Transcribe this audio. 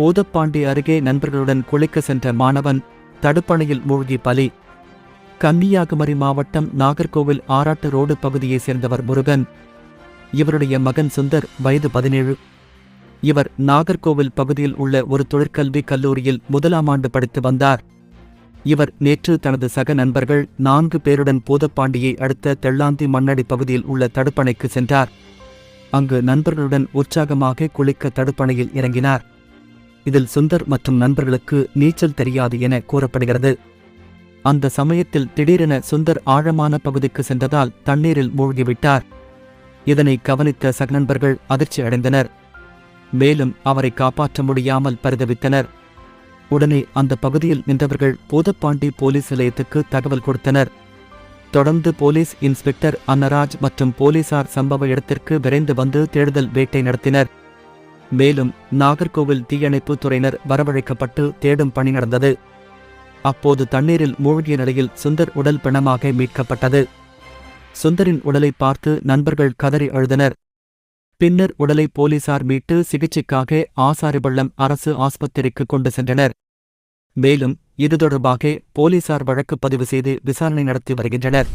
போதப்பாண்டி அருகே நண்பர்களுடன் குளிக்க சென்ற மாணவன் தடுப்பணையில் மூழ்கி பலி. கன்னியாகுமரி மாவட்டம் நாகர்கோவில் ஆராட்டு ரோடு பகுதியைச் சேர்ந்தவர் முருகன். இவருடைய மகன் சுந்தர் வயது பதினேழு. இவர் நாகர்கோவில் பகுதியில் உள்ள ஒரு தொழிற்கல்வி கல்லூரியில் முதலாம் ஆண்டு படித்து வந்தார். இவர் நேற்று தனது சக நண்பர்கள் நான்கு பேருடன் போதப்பாண்டியை அடுத்த தெள்ளாந்தி மண்ணடி பகுதியில் உள்ள தடுப்பணைக்கு சென்றார். அங்கு நண்பர்களுடன் உற்சாகமாக குளிக்க தடுப்பணையில் இறங்கினார். இதில் சுந்தர் மற்றும் நண்பர்களுக்கு நீச்சல் தெரியாது என கூறப்படுகிறது. அந்த சமயத்தில் திடீரென சுந்தர் ஆழமான பகுதிக்கு சென்றதால் தண்ணீரில் மூழ்கிவிட்டார். இதனை கவனித்த சக நண்பர்கள் அதிர்ச்சி அடைந்தனர். மேலும் அவரை காப்பாற்ற முடியாமல் பரிதவித்தனர். உடனே அந்த பகுதியில் நின்றவர்கள் பூதப்பாண்டி போலீஸ் நிலையத்துக்கு தகவல் கொடுத்தனர். தொடர்ந்து போலீஸ் இன்ஸ்பெக்டர் அன்னராஜ் மற்றும் போலீசார் சம்பவ இடத்திற்கு விரைந்து வந்து தேடுதல் வேட்டை நடத்தினர். மேலும் நாகர்கோவில் தீயணைப்பு துறையினர் வரவழைக்கப்பட்டு தேடும் பணி நடந்தது. அப்போது தண்ணீரில் மூழ்கிய நிலையில் சுந்தர் உடல் பிணமாக மீட்கப்பட்டது. சுந்தரின் உடலை பார்த்து நண்பர்கள் கதறி அழுதனர். பின்னர் உடலை போலீசார் மீட்டு சிகிச்சைக்காக ஆசாரிபள்ளம் அரசு ஆஸ்பத்திரிக்கு கொண்டு சென்றனர். மேலும் இது தொடர்பாக போலீசார் வழக்கு பதிவு செய்து விசாரணை நடத்தி வருகின்றனர்.